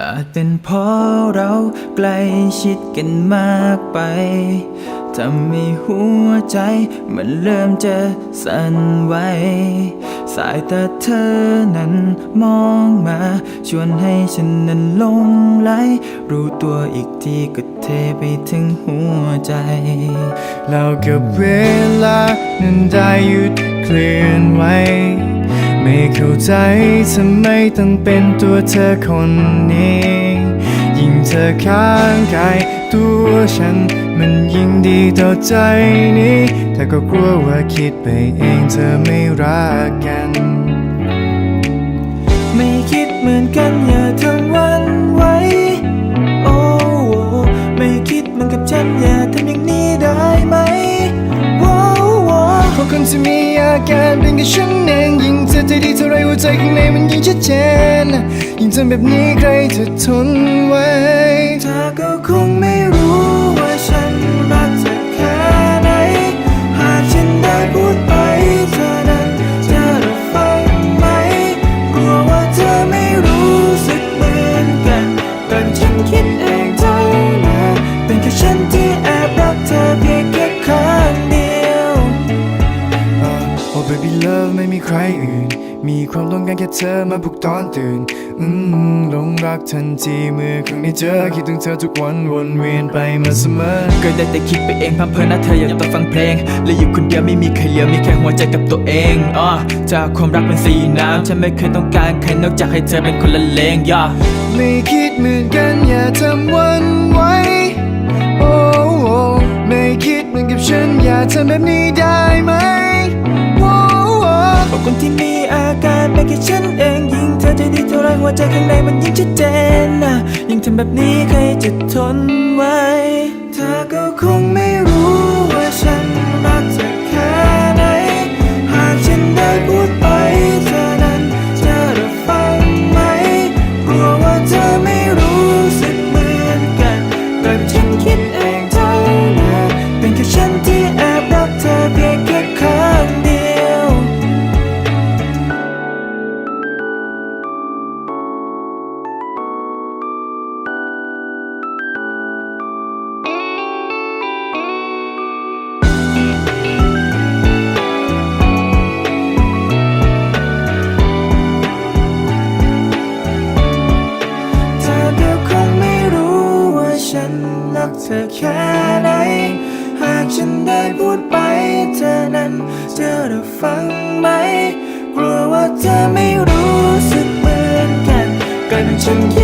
อาจเป็นเพราะเราใกล้ชิดกันมากไปทำให้หัวใจมันเริ่มจะสั่นไหว สายตาเธอนั้นมองมา ชวนให้ฉันนั้นลงไหล รู้ตัวอีกทีก็เทไปถึงหัวใจ เรากับเวลานั้นได้หยุดเคลื่อนไหว ไม่เข้าใจทำไมต้องเป็นตัวเธอคนนี้ ยิ่งเธอข้างกายตัวฉัน มันยิ่งดีต่อใจนี้แต่ก็กลัวว่าคิดไปเองเธอไม่รักกัน ไม่คิดเหมือนกันอย่าทำ เพราะมีอาการเป็นกับฉันเองยิ่งเธอใจดีเท่าไรหัวใจข้างในมันยิ่งชัดเจนยิ่งทำแบบนี้ใครจะทนไหวเธอก็คงไม่รู้ว่าฉันรักเธอแค่ไหนหากฉันได้พูดไปเธอนั้นจะรับฟังไหมกลัวว่าเธอไม่รู้สึกเหมือนกันแต่ฉันคิดเองเท่านั้นเป็นแค่ฉันที่แอบรัก ไม่มีใครอื่น มีความต้องการแค่เธอมาปลุกตอนตื่น อืมหลงรักทันทีเมื่อครั้งได้เจอคิดถึงเธอทุกวันวนเวียนไปมาเสมอก็ได้แต่คิดไปเองพัมเพลินนะเธออยากต้องฟังเพลงและอยู่คนเดียวไม่มีใครเหลือมีแค่หัวใจกับตัวเองอ่าจากความรักเป็นสีน้ำฉันไม่เคยต้องการใครนอกจากให้เธอเป็นคนละเลงย่าไม่คิดเหมือนกันอย่าทำวันไว้โอ้ไม่คิดเหมือนกับฉันอย่าทำแบบนี้ได้ การเป็นแค่ฉันเองยิ่งเธอใจดีเท่าไรหัวใจข้างในมันยิ่งชัดเจนนะยิ่งทำแบบนี้ใครจะทนไหวเธอก็คง อแค่ไหน หากฉันได้พูดไป เธอนั้นเธอจะฟังไหม กลัวว่าเธอไม่รู้สึกเหมือนกันก็ฉันคิด